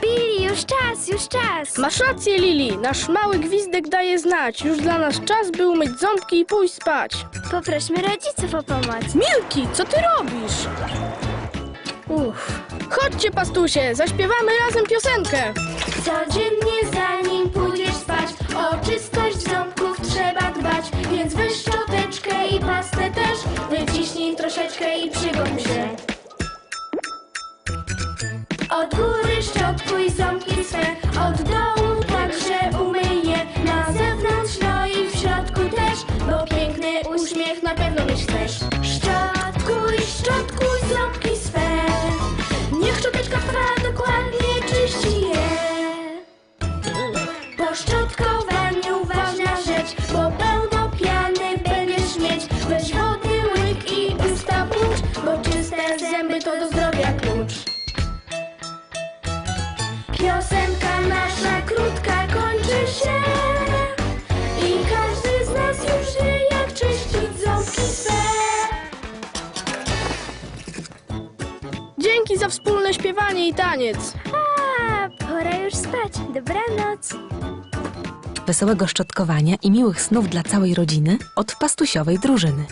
Billy, już czas, już czas. Masz rację, Lili. Nasz mały gwizdek daje znać. Już dla nas czas, by umyć ząbki i pójść spać. Poprośmy rodziców o pomoc. Milki, co ty robisz? Uff. Chodźcie, pastusie, zaśpiewamy razem piosenkę. Codziennie troszeczkę i przygotуj się. Od góry szczotkuj ząbki swe, od dołu także umyj je. Na zewnątrz, no i w środku też, bo piękny uśmiech na pewno mieć chcesz. Szczotkuj, szczotkuj ząbki swe, niech szczoteczka twa dokładnie czyści je. Po szczotkowaniu ważna rzecz, bo pełno piany będziesz mieć. Weź wody to do zdrowia klucz. Piosenka nasza krótka kończy się i każdy z nas już wie, jak czyścić ząbki swe. Dzięki za wspólne śpiewanie i taniec. A, pora już spać. Dobranoc. Wesołego szczotkowania i miłych snów dla całej rodziny od pastusiowej drużyny.